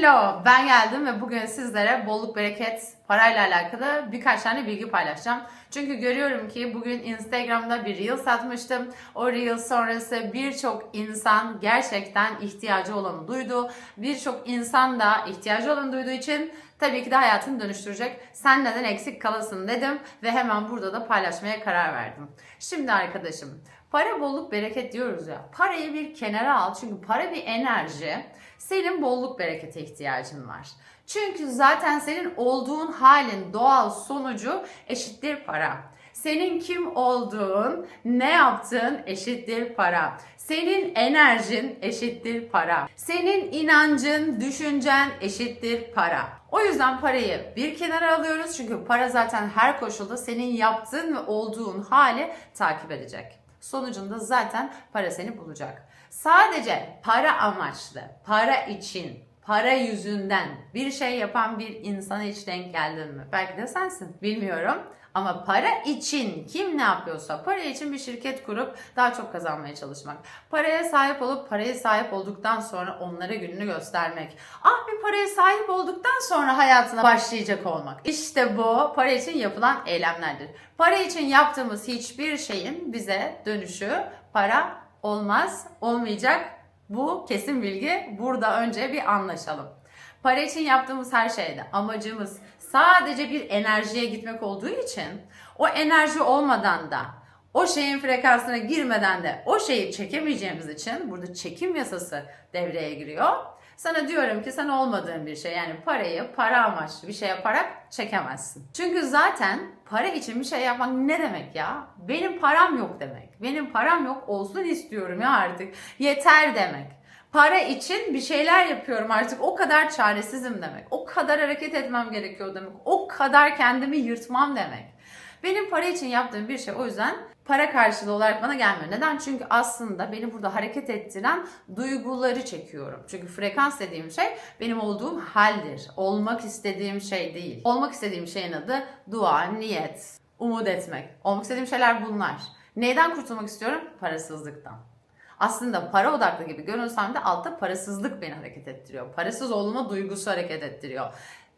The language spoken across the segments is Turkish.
Hello, ben geldim ve bugün sizlere bolluk bereket parayla alakalı birkaç tane bilgi paylaşacağım. Çünkü görüyorum ki bugün Instagram'da bir reel satmıştım. O reel sonrası birçok insan gerçekten ihtiyacı olanı duydu. Birçok insan da ihtiyacı olanı duyduğu için tabii ki de hayatını dönüştürecek. Sen neden eksik kalasın dedim ve hemen burada da paylaşmaya karar verdim. Şimdi arkadaşım, para bolluk bereket diyoruz ya. Parayı bir kenara al çünkü para bir enerji. Senin bolluk berekete ihtiyacın var. Çünkü zaten senin olduğun halin doğal sonucu eşittir para. Senin kim olduğun, ne yaptığın eşittir para. Senin enerjin eşittir para. Senin inancın, düşüncen eşittir para. O yüzden parayı bir kenara alıyoruz çünkü para zaten her koşulda senin yaptığın ve olduğun hali takip edecek. Sonucunda zaten para seni bulacak. Sadece para amaçlı, para için, para yüzünden bir şey yapan bir insana hiç denk geldin mi? Belki de sensin. Bilmiyorum. Ama para için kim ne yapıyorsa para için bir şirket kurup daha çok kazanmaya çalışmak. Paraya sahip olup paraya sahip olduktan sonra onlara gününü göstermek. Ah bir paraya sahip olduktan sonra hayatına başlayacak olmak. İşte bu para için yapılan eylemlerdir. Para için yaptığımız hiçbir şeyin bize dönüşü para olmaz, olmayacak. Bu kesin bilgi. Burada önce bir anlaşalım. Para için yaptığımız her şeyde amacımız sadece bir enerjiye gitmek olduğu için o enerji olmadan da o şeyin frekansına girmeden de o şeyi çekemeyeceğimiz için burada çekim yasası devreye giriyor. Sana diyorum ki sen olmadığın bir şey yani parayı para amaçlı bir şey yaparak çekemezsin. Çünkü zaten para için bir şey yapmak ne demek ya? Benim param yok demek. Benim param yok olsun istiyorum ya artık. Yeter demek. Para için bir şeyler yapıyorum artık o kadar çaresizim demek. O kadar hareket etmem gerekiyor demek. O kadar kendimi yırtmam demek. Benim para için yaptığım bir şey o yüzden para karşılığı olarak bana gelmiyor. Neden? Çünkü aslında beni burada hareket ettiren duyguları çekiyorum. Çünkü frekans dediğim şey benim olduğum haldir. Olmak istediğim şey değil. Olmak istediğim şeyin adı dua, niyet, umut etmek. Olmak istediğim şeyler bunlar. Neyden kurtulmak istiyorum? Parasızlıktan. Aslında para odaklı gibi görünsem de altta parasızlık beni hareket ettiriyor. Parasız olma duygusu hareket ettiriyor.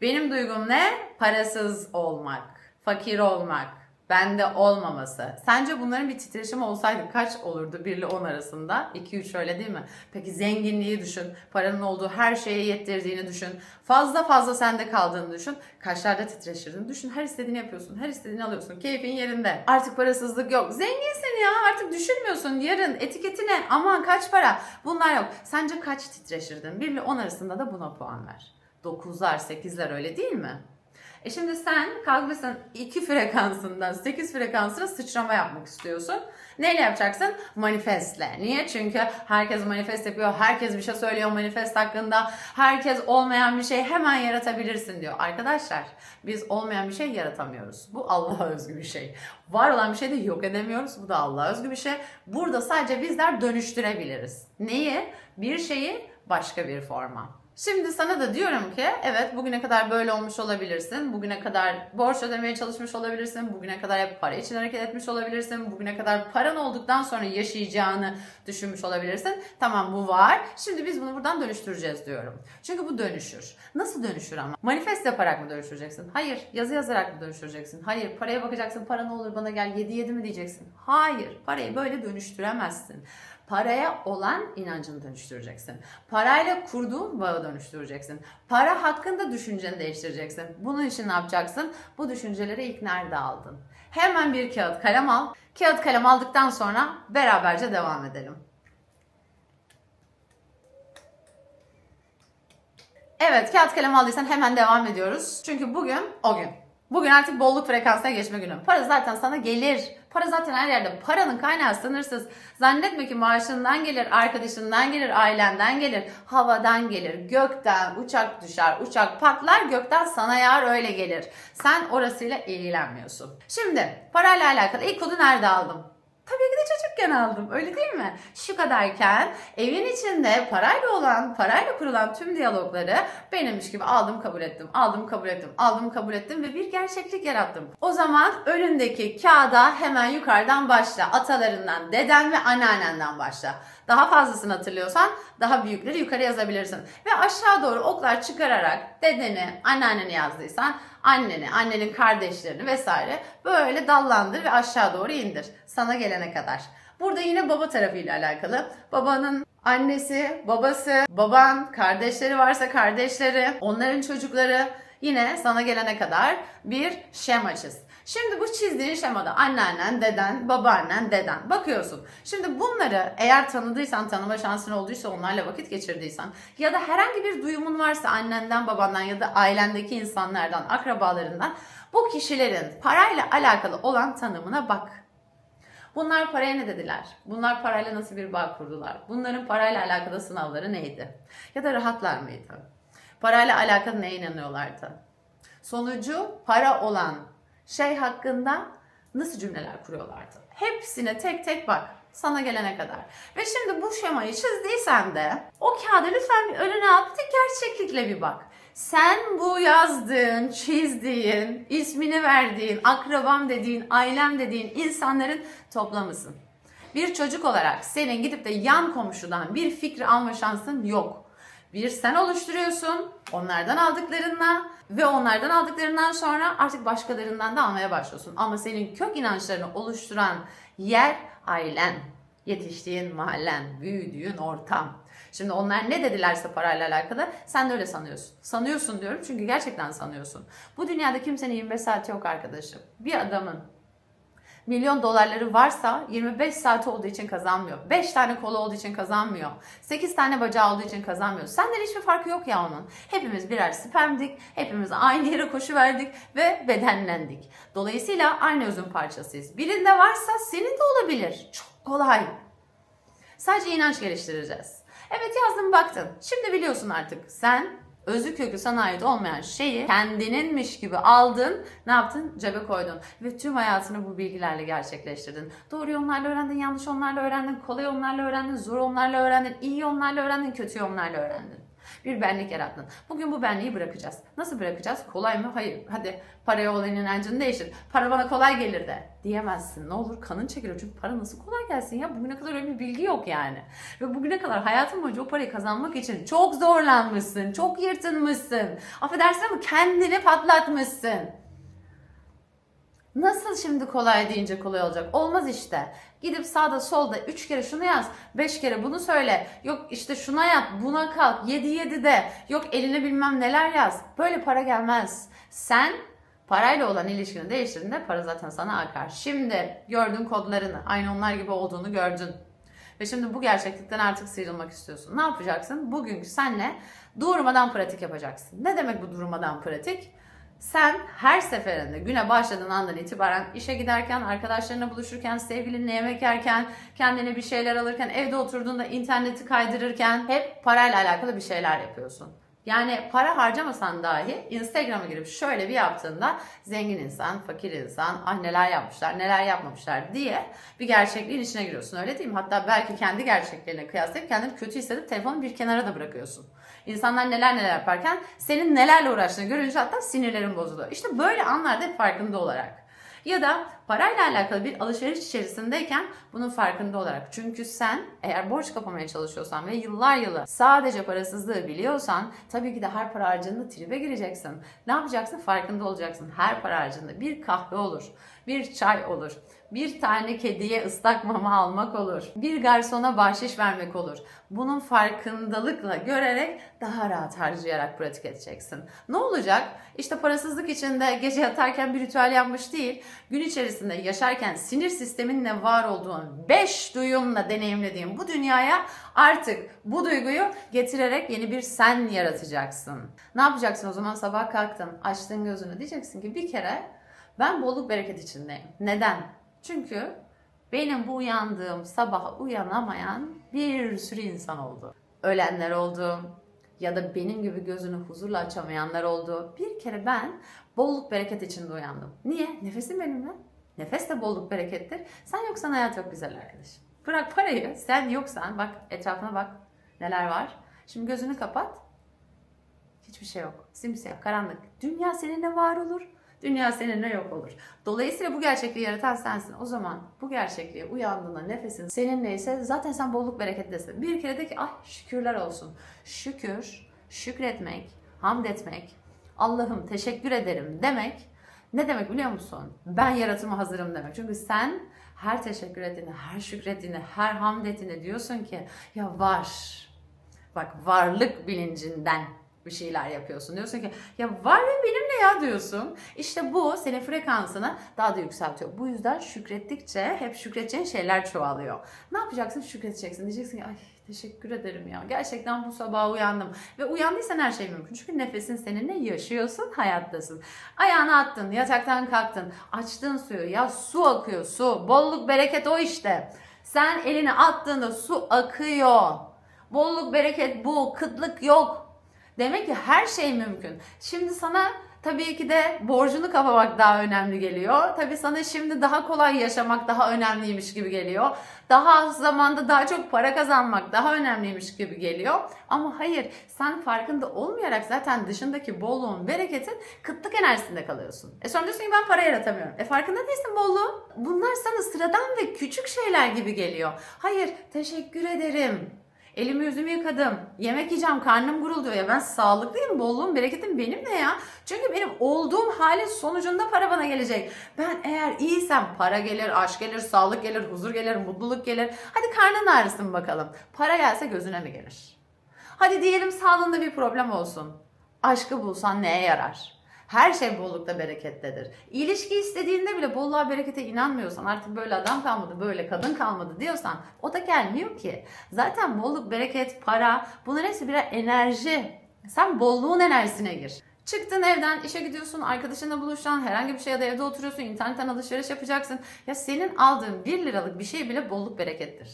Benim duygum ne? Parasız olmak, fakir olmak, bende olmaması. Sence bunların bir titreşimi olsaydı kaç olurdu 1 ile 10 arasında? 2-3 öyle değil mi? Peki zenginliği düşün. Paranın olduğu her şeye yettirdiğini düşün. Fazla fazla sende kaldığını düşün. Kaçlarda titreşirdin? Düşün her istediğini yapıyorsun. Her istediğini alıyorsun. Keyfin yerinde. Artık parasızlık yok. Zenginsin ya artık düşünmüyorsun. Yarın etiketi ne? Aman kaç para? Bunlar yok. Sence kaç titreşirdin? 1 ile 10 arasında da buna puan ver. 9'lar 8'ler öyle değil mi? E şimdi sen kalkmışsın 2 frekansından 8 frekansına sıçrama yapmak istiyorsun. Neyle yapacaksın? Manifestle. Niye? Çünkü herkes manifest yapıyor. Herkes bir şey söylüyor manifest hakkında. Herkes olmayan bir şey hemen yaratabilirsin diyor. Arkadaşlar biz olmayan bir şey yaratamıyoruz. Bu Allah'a özgü bir şey. Var olan bir şey de yok edemiyoruz. Bu da Allah'a özgü bir şey. Burada sadece bizler dönüştürebiliriz. Neyi? Bir şeyi başka bir forma. Şimdi sana da diyorum ki evet bugüne kadar böyle olmuş olabilirsin. Bugüne kadar borç ödemeye çalışmış olabilirsin. Bugüne kadar hep para için hareket etmiş olabilirsin. Bugüne kadar paran olduktan sonra yaşayacağını düşünmüş olabilirsin. Tamam bu var. Şimdi biz bunu buradan dönüştüreceğiz diyorum. Çünkü bu dönüşür. Nasıl dönüşür ama? Manifest yaparak mı dönüştüreceksin? Hayır. Yazı yazarak mı dönüştüreceksin? Hayır. Paraya bakacaksın. Para ne olur bana gel 7 7 mi diyeceksin? Hayır. Parayı böyle dönüştüremezsin. Paraya olan inancını dönüştüreceksin. Parayla kurduğun bağı dönüştüreceksin. Para hakkında düşünceni değiştireceksin. Bunun için ne yapacaksın? Bu düşünceleri ilk nerede aldın? Hemen bir kağıt kalem al. Kağıt kalem aldıktan sonra beraberce devam edelim. Evet kağıt kalem aldıysan hemen devam ediyoruz. Çünkü bugün o gün. Bugün artık bolluk frekansına geçme günü. Para zaten sana gelir. Para zaten her yerde. Paranın kaynağı sınırsız. Zannetme ki maaşından gelir, arkadaşından gelir, ailenden gelir, havadan gelir, gökten uçak düşer, uçak patlar, gökten sana yağar öyle gelir. Sen orasıyla ilgilenmiyorsun. Şimdi parayla alakalı ilk kodu nerede aldım? Tabii ki de çocukken aldım. Öyle değil mi? Şu kadarken evin içinde parayla olan, parayla kurulan tüm diyalogları benimmiş gibi aldım kabul ettim. Aldım kabul ettim. Aldım kabul ettim ve bir gerçeklik yarattım. O zaman önündeki kağıda hemen yukarıdan başla. Atalarından, deden ve anneannenden başla. Daha fazlasını hatırlıyorsan daha büyükleri yukarı yazabilirsin. Ve aşağı doğru oklar çıkararak dedeni, anneanneni yazdıysan anneni, annenin kardeşlerini vesaire böyle dallandır ve aşağı doğru indir. Sana gelene kadar. Burada yine baba tarafıyla alakalı. Babanın annesi, babası, baban, kardeşleri varsa kardeşleri, onların çocukları yine sana gelene kadar bir şema çiz. Şimdi bu çizdiğin şemada anneannen, deden, babaannen, deden bakıyorsun. Şimdi bunları eğer tanıdıysan, tanıma şansın olduysa onlarla vakit geçirdiysen ya da herhangi bir duyumun varsa annenden, babandan ya da ailendeki insanlardan, akrabalarından bu kişilerin parayla alakalı olan tanımına bak. Bunlar paraya ne dediler? Bunlar parayla nasıl bir bağ kurdular? Bunların parayla alakalı sınavları neydi? Ya da rahatlar mıydı? Parayla alakalı neye inanıyorlardı? Sonucu para olan şey hakkında nasıl cümleler kuruyorlardı? Hepsine tek tek bak sana gelene kadar. Ve şimdi bu şemayı çizdiysen de o kağıdı lütfen bir önüne al bir gerçeklikle bir bak. Sen bu yazdığın, çizdiğin, ismini verdiğin, akrabam dediğin, ailem dediğin insanların toplamısın. Bir çocuk olarak senin gidip de yan komşudan bir fikri alma şansın yok. Bir sen oluşturuyorsun onlardan aldıklarınla ve onlardan aldıklarından sonra artık başkalarından da almaya başlıyorsun. Ama senin kök inançlarını oluşturan yer ailen, yetiştiğin mahallen, büyüdüğün ortam. Şimdi onlar ne dedilerse parayla alakalı sen de öyle sanıyorsun. Sanıyorsun diyorum çünkü gerçekten sanıyorsun. Bu dünyada kimsenin 25 saati yok arkadaşım. Bir adamın milyon dolarları varsa 25 saati olduğu için kazanmıyor. 5 tane kolu olduğu için kazanmıyor. 8 tane bacağı olduğu için kazanmıyor. Senden hiçbir farkı yok ya onun. Hepimiz birer spermdik. Hepimiz aynı yere koşu verdik ve bedenlendik. Dolayısıyla aynı özün parçasıyız. Birinde varsa senin de olabilir. Çok kolay. Sadece inanç geliştireceğiz. Evet yazdım baktın. Şimdi biliyorsun artık. Sen özü kökü sana ait olmayan şeyi kendininmiş gibi aldın, ne yaptın? Cebe koydun. Ve tüm hayatını bu bilgilerle gerçekleştirdin. Doğru yollarla öğrendin, yanlış yollarla öğrendin, kolay yollarla öğrendin, zor yollarla öğrendin, iyi yollarla öğrendin, kötü yollarla öğrendin. Bir benlik yarattın. Bugün bu benliği bırakacağız. Nasıl bırakacağız? Kolay mı? Hayır. Hadi paraya olan inancını değiştir. Para bana kolay gelir de. Diyemezsin. Ne olur kanın çekilir. Çünkü para nasıl kolay gelsin ya? Bugüne kadar öyle bir bilgi yok yani. Ve bugüne kadar hayatın boyunca o parayı kazanmak için çok zorlanmışsın. Çok yırtınmışsın. Affedersin ama kendini patlatmışsın. Nasıl şimdi kolay deyince kolay olacak? Olmaz işte. Gidip sağda solda 3 kere şunu yaz, 5 kere bunu söyle. Yok işte şuna yat, buna kalk, 7 7 de. Yok eline bilmem neler yaz. Böyle para gelmez. Sen parayla olan ilişkini değiştirdiğinde para zaten sana akar. Şimdi gördün kodlarını, aynı onlar gibi olduğunu gördün. Ve şimdi bu gerçeklikten artık sıyrılmak istiyorsun. Ne yapacaksın? Bugünkü senle durmadan pratik yapacaksın. Ne demek bu durmadan pratik? Sen her seferinde güne başladığın andan itibaren işe giderken, arkadaşlarına buluşurken, sevgilinle yemek yerken, kendine bir şeyler alırken, evde oturduğunda interneti kaydırırken hep parayla alakalı bir şeyler yapıyorsun. Yani para harcamasan dahi Instagram'a girip şöyle bir yaptığında zengin insan, fakir insan, ah neler yapmışlar, neler yapmamışlar diye bir gerçekliğin içine giriyorsun öyle değil mi? Hatta belki kendi gerçeklerine kıyaslayıp kendini kötü hissedip telefonu bir kenara da bırakıyorsun. İnsanlar neler neler yaparken senin nelerle uğraştığını görünce hatta sinirlerin bozuluyor. İşte böyle anlarda farkında olarak. Ya da parayla alakalı bir alışveriş içerisindeyken bunun farkında olarak. Çünkü sen eğer borç kapamaya çalışıyorsan ve yıllar yılı sadece parasızlığı biliyorsan tabii ki de her para harcında tribe gireceksin. Ne yapacaksın? Farkında olacaksın. Her para harcında bir kahve olur, bir çay olur, bir tane kediye ıslak mama almak olur, bir garsona bahşiş vermek olur. Bunun farkındalıkla görerek daha rahat harcayarak pratik edeceksin. Ne olacak? İşte parasızlık içinde gece yatarken bir ritüel yapmış değil, gün içerisinde yaşarken sinir sisteminle var olduğun 5 duyumla deneyimlediğin bu dünyaya artık bu duyguyu getirerek yeni bir sen yaratacaksın. Ne yapacaksın o zaman sabah kalktın, açtın gözünü diyeceksin ki bir kere ben bolluk bereket içindeyim. Neden? Çünkü benim bu uyandığım sabaha uyanamayan bir sürü insan oldu. Ölenler oldu ya da benim gibi gözünü huzurla açamayanlar oldu. Bir kere ben bolluk bereket içinde uyandım. Niye? Nefesim benimle. Nefes de bolluk berekettir. Sen yoksan hayat yok güzel arkadaşım. Bırak parayı. Sen yoksan bak etrafına bak neler var. Şimdi gözünü kapat. Hiçbir şey yok. Simsiyah, karanlık. Dünya seninle var olur. Dünya seninle yok olur. Dolayısıyla bu gerçekliği yaratan sensin. O zaman bu gerçekliğe uyandığında nefesin seninleyse zaten sen bolluk bereketlisin. Bir kere de ki ay şükürler olsun. Şükür, şükretmek, hamd etmek, Allah'ım teşekkür ederim demek ne demek biliyor musun? Ben yaratıma hazırım demek. Çünkü sen her teşekkür ettiğinde, her şükrettiğinde, her hamd ettiğinde diyorsun ki ya var. Bak varlık bilincinden bir şeyler yapıyorsun. Diyorsun ki ya var ve benimle ya diyorsun. İşte bu senin frekansını daha da yükseltiyor. Bu yüzden şükrettikçe hep şükredeceğin şeyler çoğalıyor. Ne yapacaksın? Şükredeceksin. Diyeceksin ki ay teşekkür ederim ya. Gerçekten bu sabah uyandım. Ve uyandıysan her şey mümkün. Çünkü nefesin seninle yaşıyorsun, hayattasın. Ayağını attın, yataktan kalktın, açtın suyu. Ya su akıyor, su. Bolluk, bereket o işte. Sen elini attığında su akıyor. Bolluk, bereket bu. Kıtlık yok. Demek ki her şey mümkün. Şimdi sana tabii ki de borcunu kapamak daha önemli geliyor. Tabii sana şimdi daha kolay yaşamak daha önemliymiş gibi geliyor. Daha az zamanda daha çok para kazanmak daha önemliymiş gibi geliyor. Ama hayır sen farkında olmayarak zaten dışındaki bolluğun, bereketin kıtlık enerjisinde kalıyorsun. E sonra diyorsun ki ben para yaratamıyorum. E farkında değilsin bolluğun. Bunlar sana sıradan ve küçük şeyler gibi geliyor. Hayır teşekkür ederim. Elimi yüzümü yıkadım. Yemek yiyeceğim. Karnım gurulduyor. Ya ben sağlıklıyım. Bolluğum, bereketim benim ne ya? Çünkü benim olduğum halin sonucunda para bana gelecek. Ben eğer iyiysem para gelir, aşk gelir, sağlık gelir, huzur gelir, mutluluk gelir. Hadi karnın ağrısın bakalım. Para gelse gözüne mi gelir? Hadi diyelim sağlığında bir problem olsun. Aşkı bulsan neye yarar? Her şey bollukta berekettedir. İlişki istediğinde bile bolluğa berekete inanmıyorsan artık böyle adam kalmadı, böyle kadın kalmadı diyorsan o da gelmiyor ki. Zaten bolluk, bereket, para bunların hepsi birer enerji. Sen bolluğun enerjisine gir. Çıktın evden, işe gidiyorsun, arkadaşınla buluşan, herhangi bir şey ya da evde oturuyorsun, internetten alışveriş yapacaksın. Ya senin aldığın 1 liralık bir şey bile bolluk berekettir.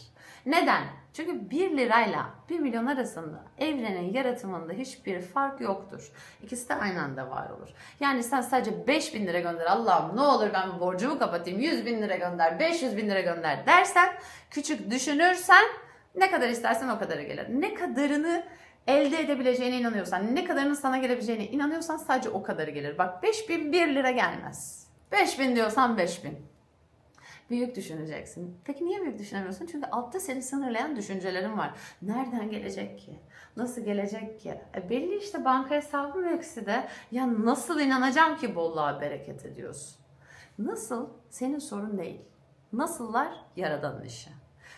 Neden? Çünkü 1 lirayla 1 milyon arasında evrenin yaratımında hiçbir fark yoktur. İkisi de aynı anda var olur. Yani sen sadece 5 bin lira gönder Allah'ım ne olur ben bu borcumu kapatayım 100 bin lira gönder 500 bin lira gönder dersen küçük düşünürsen ne kadar istersen o kadarı gelir. Ne kadarını elde edebileceğine inanıyorsan, ne kadarının sana gelebileceğine inanıyorsan sadece o kadarı gelir. Bak 5000 1 lira gelmez. 5000 diyorsan 5000. Büyük düşüneceksin. Peki niye büyük düşünemiyorsun? Çünkü altta seni sınırlayan düşüncelerin var. Nereden gelecek ki? Nasıl gelecek ki? E belli işte banka hesabı mevkisi de. Ya nasıl inanacağım ki bolluğa bereket ediyorsun? Nasıl? Senin sorun değil. Nasıllar? Yaradanın işi.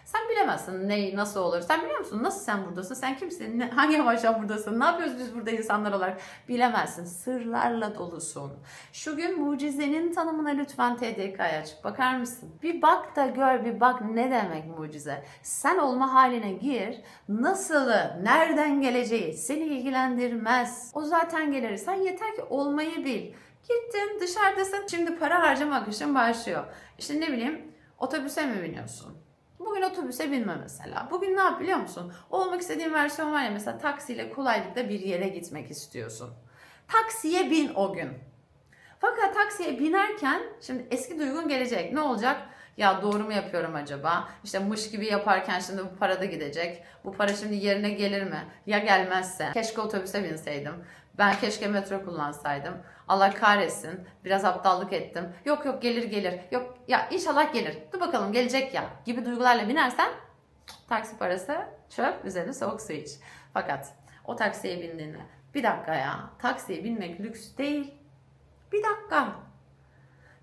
Sen bilemezsin ne nasıl olur. Sen biliyor musun? Nasıl sen buradasın? Sen kimsin? Ne, hangi amaçla buradasın? Ne yapıyoruz biz burada insanlar olarak? Bilemezsin. Sırlarla dolusun. Şu gün mucizenin tanımına lütfen TDK'ya aç. Bakar mısın? Bir bak da gör, bir bak ne demek mucize. Sen olma haline gir. Nasılı, nereden geleceği seni ilgilendirmez. O zaten gelir. Sen yeter ki olmayı bil. Gittin dışarıdasın. Şimdi para harcama akışın başlıyor. İşte ne bileyim otobüse mi biniyorsun? Bugün otobüse binme mesela. Bugün ne yap biliyor musun? Olmak istediğin versiyon var ya mesela taksiyle kolaylıkla bir yere gitmek istiyorsun. Taksiye bin o gün. Fakat taksiye binerken şimdi eski duygun gelecek. Ne olacak? Ya doğru mu yapıyorum acaba? İşte mış gibi yaparken şimdi bu para da gidecek. Bu para şimdi yerine gelir mi? Ya gelmezse? Keşke otobüse binseydim. Ben keşke metro kullansaydım. Allah kahretsin. Biraz aptallık ettim. Yok yok gelir gelir. Yok ya inşallah gelir. Dur bakalım gelecek ya gibi duygularla binersen taksi parası çöp üzerine soğuk su iç. Fakat o taksiye bindiğinde bir dakika ya taksiye binmek lüks değil. Bir dakika.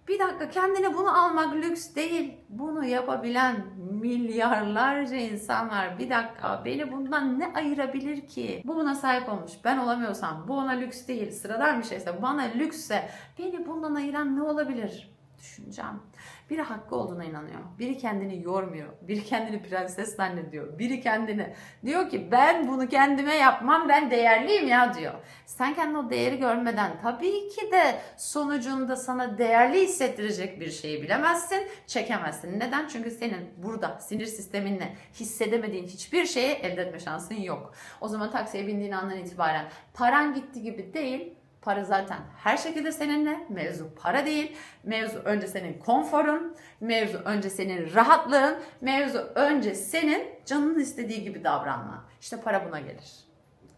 Bir dakika kendine bunu almak lüks değil. Bunu yapabilen milyarlarca insan var. Bir dakika beni bundan ne ayırabilir ki? Bu buna sahip olmuş. Ben olamıyorsam bu ona lüks değil. Sıradan bir şeyse bana lüksse beni bundan ayıran ne olabilir? Düşüneceğim. Biri hakkı olduğuna inanıyor. Biri kendini yormuyor. Biri kendini prenses zannediyor. Biri kendini diyor ki ben bunu kendime yapmam ben değerliyim ya diyor. Sen kendine o değeri görmeden tabii ki de sonucunda sana değerli hissettirecek bir şeyi bilemezsin, çekemezsin. Neden? Çünkü senin burada sinir sisteminle hissedemediğin hiçbir şeyi elde etme şansın yok. O zaman taksiye bindiğin andan itibaren paran gitti gibi değil, Para zaten her şekilde seninle. Mevzu para değil. Mevzu önce senin konforun. Mevzu önce senin rahatlığın. Mevzu önce senin canının istediği gibi davranman. İşte para buna gelir.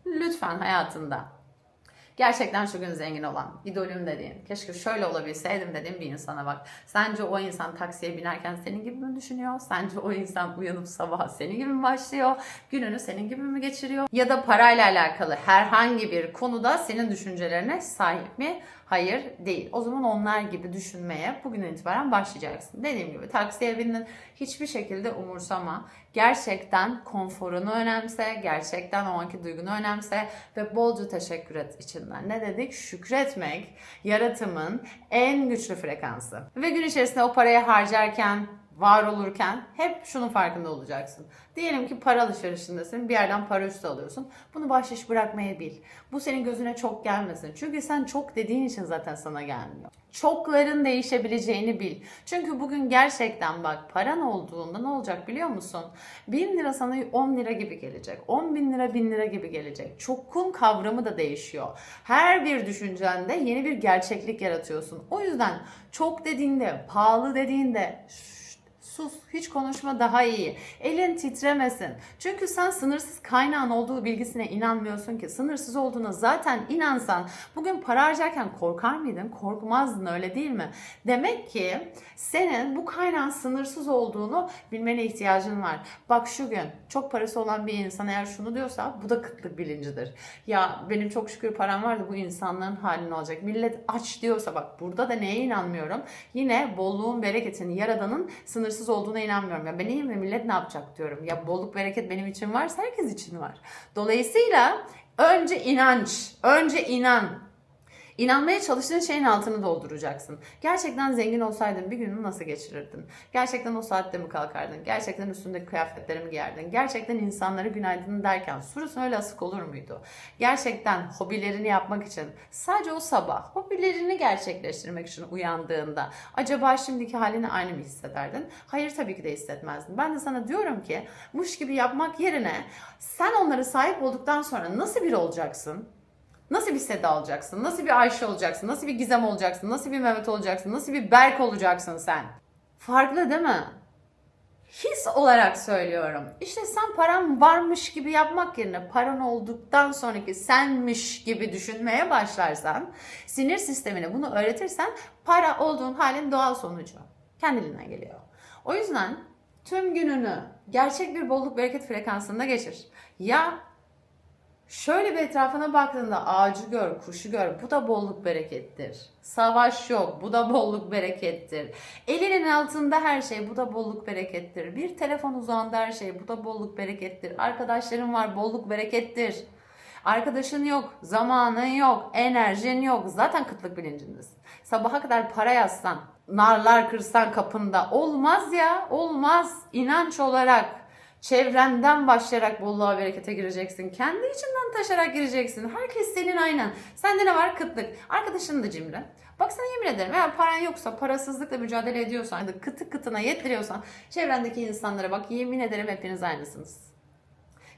Lütfen hayatında Gerçekten şu gün zengin olan, idolüm dediğin, keşke şöyle olabilseydim dediğin bir insana bak. Sence o insan taksiye binerken senin gibi mi düşünüyor? Sence o insan uyanıp sabah senin gibi mi başlıyor? Gününü senin gibi mi geçiriyor? Ya da parayla alakalı herhangi bir konuda senin düşüncelerine sahip mi? Hayır değil. O zaman onlar gibi düşünmeye bugünden itibaren başlayacaksın. Dediğim gibi taksiye bindin hiçbir şekilde umursama. Gerçekten konforunu önemse, gerçekten o anki duygunu önemse ve bolca teşekkür et içinden. Ne dedik? Şükretmek yaratımın en güçlü frekansı. Ve gün içerisinde o parayı harcarken, var olurken hep şunun farkında olacaksın. Diyelim ki para alışverişindesin, bir yerden para üstü alıyorsun. Bunu bahşiş bırakmayı bil. Bu senin gözüne çok gelmesin. Çünkü sen çok dediğin için zaten sana gelmiyor. Çokların değişebileceğini bil. Çünkü bugün gerçekten bak paran olduğunda ne olacak biliyor musun? 1000 lira sana 10 lira gibi gelecek. 10 bin lira 1000 lira gibi gelecek. Çokun kavramı da değişiyor. Her bir düşüncende yeni bir gerçeklik yaratıyorsun. O yüzden çok dediğinde, pahalı dediğinde sus, hiç konuşma daha iyi. Elin titremesin. Çünkü sen sınırsız kaynağın olduğu bilgisine inanmıyorsun ki. Sınırsız olduğuna zaten inansan bugün para harcarken korkar mıydın? Korkmazdın öyle değil mi? Demek ki senin bu kaynağın sınırsız olduğunu bilmene ihtiyacın var. Bak şu gün çok parası olan bir insan eğer şunu diyorsa bu da kıtlık bilincidir. Ya benim çok şükür param var da bu insanların halini olacak. Millet aç diyorsa bak burada da neye inanmıyorum? Yine bolluğun, bereketin, yaradanın sınırsız olduğuna inanmıyorum. Ya ben ve millet ne yapacak diyorum. Ya bolluk, bereket benim için varsa herkes için var. Dolayısıyla önce inanç, önce inan. İnanmaya çalıştığın şeyin altını dolduracaksın. Gerçekten zengin olsaydın bir gününü nasıl geçirirdin? Gerçekten o saatte mi kalkardın? Gerçekten üstündeki kıyafetleri mi giyerdin? Gerçekten insanlara günaydın derken suratın öyle asık olur muydu? Gerçekten hobilerini yapmak için sadece o sabah hobilerini gerçekleştirmek için uyandığında acaba şimdiki halini aynı mı hissederdin? Hayır tabii ki de hissetmezdin. Ben de sana diyorum ki muş gibi yapmak yerine sen onlara sahip olduktan sonra nasıl biri olacaksın? Nasıl bir Seda olacaksın? Nasıl bir Ayşe olacaksın? Nasıl bir Gizem olacaksın? Nasıl bir Mehmet olacaksın? Nasıl bir Berk olacaksın sen? Farklı değil mi? His olarak söylüyorum. İşte sen paran varmış gibi yapmak yerine paran olduktan sonraki senmiş gibi düşünmeye başlarsan, sinir sistemine bunu öğretirsen para olduğun halin doğal sonucu. Kendiliğinden geliyor. O yüzden tüm gününü gerçek bir bolluk bereket frekansında geçir. Ya Şöyle bir etrafına baktığında ağacı gör, kuşu gör. Bu da bolluk berekettir. Savaş yok. Bu da bolluk berekettir. Elinin altında her şey. Bu da bolluk berekettir. Bir telefon uzağında her şey. Bu da bolluk berekettir. Arkadaşların var. Bolluk berekettir. Arkadaşın yok, zamanın yok, enerjin yok. Zaten kıtlık bilincindesin. Sabaha kadar para yazsan, narlar kırsan kapında olmaz ya, olmaz. İnanç olarak Çevrenden başlayarak bolluğa berekete gireceksin. Kendi içinden taşarak gireceksin. Herkes senin aynen. Sende ne var? Kıtlık. Arkadaşın da cimri. Bak sana yemin ederim eğer paran yoksa, parasızlıkla mücadele ediyorsan, da kıtı kıtına yetiriyorsan çevrendeki insanlara bak yemin ederim hepiniz aynısınız.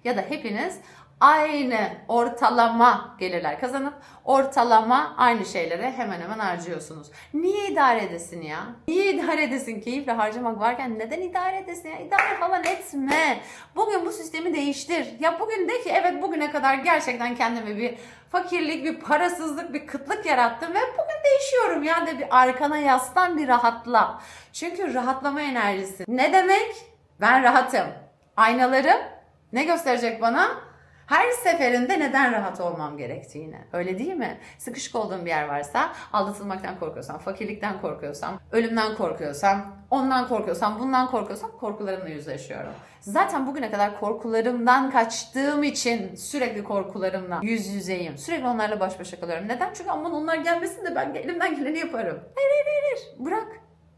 Ya da hepiniz aynı ortalama gelirler kazanıp ortalama aynı şeylere hemen hemen harcıyorsunuz. Niye idare edesin ya? Niye idare edesin? Keyifle harcamak varken neden idare edesin ya? İdare falan etme. Bugün bu sistemi değiştir. Ya bugün de ki evet bugüne kadar gerçekten kendime bir fakirlik, bir parasızlık, bir kıtlık yarattım ve bugün değişiyorum ya de bir arkana yaslan bir rahatla. Çünkü rahatlama enerjisi. Ne demek? Ben rahatım. Aynalarım ne gösterecek bana? Her seferinde neden rahat olmam gerektiğini. Öyle değil mi? Sıkışık olduğum bir yer varsa, aldatılmaktan korkuyorsam, fakirlikten korkuyorsam, ölümden korkuyorsam, ondan korkuyorsam, bundan korkuyorsam korkularımla yüzleşiyorum. Zaten bugüne kadar korkularımdan kaçtığım için sürekli korkularımla yüz yüzeyim. Sürekli onlarla baş başa kalıyorum. Neden? Çünkü aman onlar gelmesin de ben elimden geleni yaparım. Hayır hayır hayır. Bırak.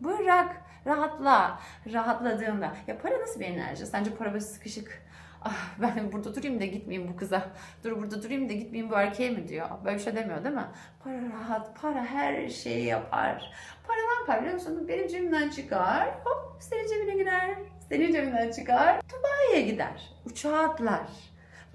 Bırak. Rahatla. Rahatladığında. Ya para nasıl bir enerji? Sence para böyle sıkışık ah ben burada durayım da gitmeyeyim bu kıza. Dur burada durayım da gitmeyeyim bu erkeğe mi diyor. Böyle bir şey demiyor değil mi? Para rahat, para her şeyi yapar. Para ne yapar biliyor musun? Benim cebimden çıkar, hop senin cebine girer. Senin cebinden çıkar, Dubai'ye gider. Uçağa atlar.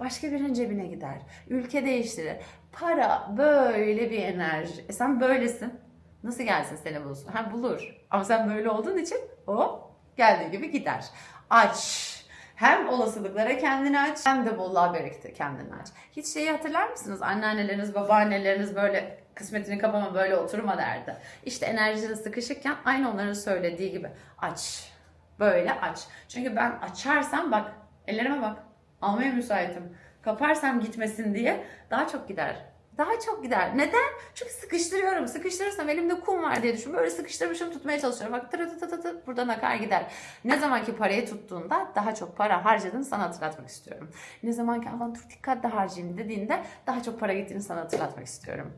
Başka birinin cebine gider. Ülke değiştirir. Para böyle bir enerji. E sen böylesin. Nasıl gelsin seni bulsun? Ha bulur. Ama sen böyle olduğun için o geldiği gibi gider. Aç Hem olasılıklara kendini aç hem de bolluğa berekete kendini aç. Hiç şeyi hatırlar mısınız? Anneanneleriniz, babaanneleriniz böyle kısmetini kapama böyle oturma derdi. İşte enerjiniz sıkışıkken aynı onların söylediği gibi aç. Böyle aç. Çünkü ben açarsam bak ellerime bak. Almaya müsaitim. Kaparsam gitmesin diye daha çok gider. Daha çok gider. Neden? Çünkü sıkıştırıyorum. Sıkıştırırsam elimde kum var diye düşün. Böyle sıkıştırmışım tutmaya çalışıyorum. Bak tırı tı tı tı buradan akar gider. Ne zamanki parayı tuttuğunda daha çok para harcadığını sana hatırlatmak istiyorum. Ne zamanki aman dur dikkatli harcayayım dediğinde daha çok para gittiğini sana hatırlatmak istiyorum.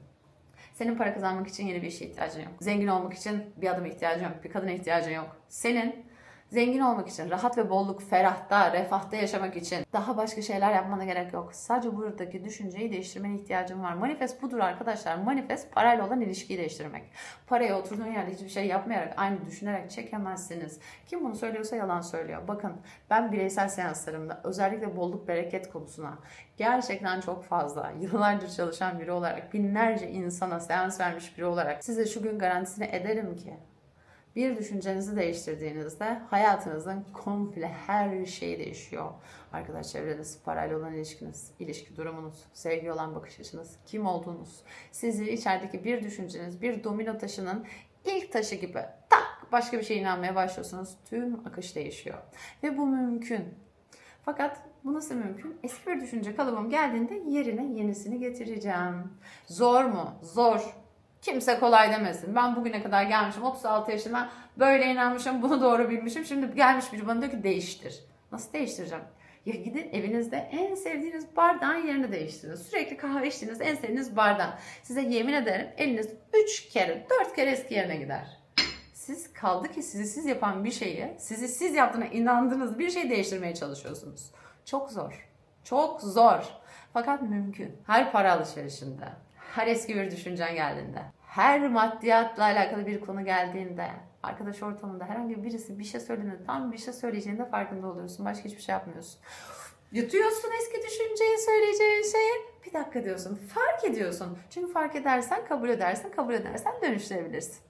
Senin para kazanmak için yeni bir işe ihtiyacın yok. Zengin olmak için bir adıma ihtiyacın yok. Bir kadına ihtiyacın yok. Senin zengin olmak için, rahat ve bolluk, ferahta, refahta yaşamak için daha başka şeyler yapmana gerek yok. Sadece buradaki düşünceyi değiştirmene ihtiyacın var. Manifest budur arkadaşlar. Manifest parayla olan ilişkiyi değiştirmek. Paraya oturduğun yerde hiçbir şey yapmayarak, aynı düşünerek çekemezsiniz. Kim bunu söylüyorsa yalan söylüyor. Bakın ben bireysel seanslarımda özellikle bolluk bereket konusuna gerçekten çok fazla yıllardır çalışan biri olarak binlerce insana seans vermiş biri olarak size şu gün garantisini ederim ki bir düşüncenizi değiştirdiğinizde hayatınızın komple her şeyi değişiyor. Arkadaş çevreniz, parayla olan ilişkiniz, ilişki durumunuz, sevgi olan bakış açınız, kim olduğunuz, sizi içerideki bir düşünceniz, bir domino taşının ilk taşı gibi tak başka bir şeye inanmaya başlıyorsunuz. Tüm akış değişiyor. Ve bu mümkün. Fakat bu nasıl mümkün? Eski bir düşünce kalıbım geldiğinde yerine yenisini getireceğim. Zor mu? Zor. Kimse kolay demesin. Ben bugüne kadar gelmişim 36 yaşına böyle inanmışım bunu doğru bilmişim. Şimdi gelmiş biri bana diyor ki değiştir. Nasıl değiştireceğim? Ya gidin evinizde en sevdiğiniz bardağın yerini değiştirin. Sürekli kahve içtiğiniz en sevdiğiniz bardağın. Size yemin ederim eliniz 3 kere 4 kere eski yerine gider. Siz kaldı ki sizi siz yapan bir şeyi, sizi siz yaptığına inandığınız bir şeyi değiştirmeye çalışıyorsunuz. Çok zor. Çok zor. Fakat mümkün. Her para alışverişinde, her eski bir düşüncen geldiğinde, her maddiyatla alakalı bir konu geldiğinde, arkadaş ortamında herhangi birisi bir şey söylediğinde tam bir şey söyleyeceğinde farkında oluyorsun. Başka hiçbir şey yapmıyorsun. Yutuyorsun eski düşünceyi, söyleyeceğin şeyi. Bir dakika diyorsun. Fark ediyorsun. Çünkü fark edersen, kabul edersen, kabul edersen dönüştürebilirsin.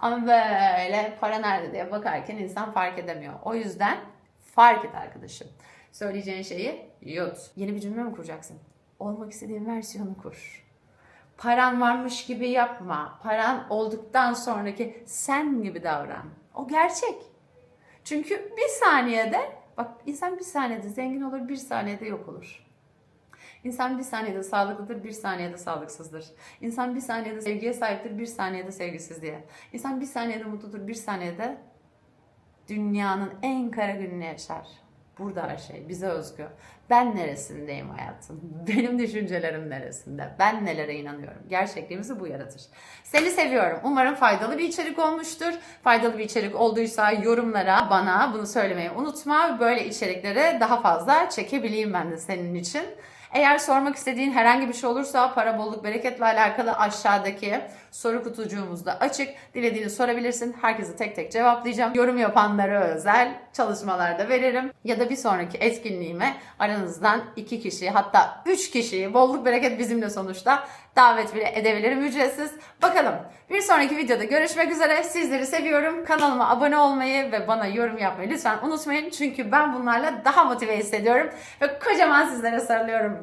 Ama böyle para nerede diye bakarken insan fark edemiyor. O yüzden fark et arkadaşım. Söyleyeceğin şeyi yut. Yeni bir cümle mi kuracaksın? Olmak istediğin versiyonu kur. Paran varmış gibi yapma. Paran olduktan sonraki sen gibi davran. O gerçek. Çünkü bir saniyede, bak insan bir saniyede zengin olur, bir saniyede yok olur. İnsan bir saniyede sağlıklıdır, bir saniyede sağlıksızdır. İnsan bir saniyede sevgiye sahiptir, bir saniyede sevgisizliğe. İnsan bir saniyede mutludur, bir saniyede dünyanın en kara gününü yaşar. Burada her şey bize özgü. Ben neresindeyim hayatım? Benim düşüncelerim neresinde? Ben nelere inanıyorum? Gerçekliğimizi bu yaratır. Seni seviyorum. Umarım faydalı bir içerik olmuştur. Faydalı bir içerik olduysa yorumlara bana bunu söylemeyi unutma. Böyle içerikleri daha fazla çekebileyim ben de senin için. Eğer sormak istediğin herhangi bir şey olursa para bolluk bereketle alakalı aşağıdaki soru kutucuğumuzda açık. Dilediğini sorabilirsin. Herkese tek tek cevaplayacağım. Yorum yapanlara özel çalışmalarda veririm. Ya da bir sonraki etkinliğime aranızdan iki kişi hatta üç kişiyi bolluk bereket bizimle sonuçta davet bile edebilirim ücretsiz. Bakalım bir sonraki videoda görüşmek üzere. Sizleri seviyorum. Kanalıma abone olmayı ve bana yorum yapmayı lütfen unutmayın. Çünkü ben bunlarla daha motive hissediyorum. Ve kocaman sizlere sarılıyorum.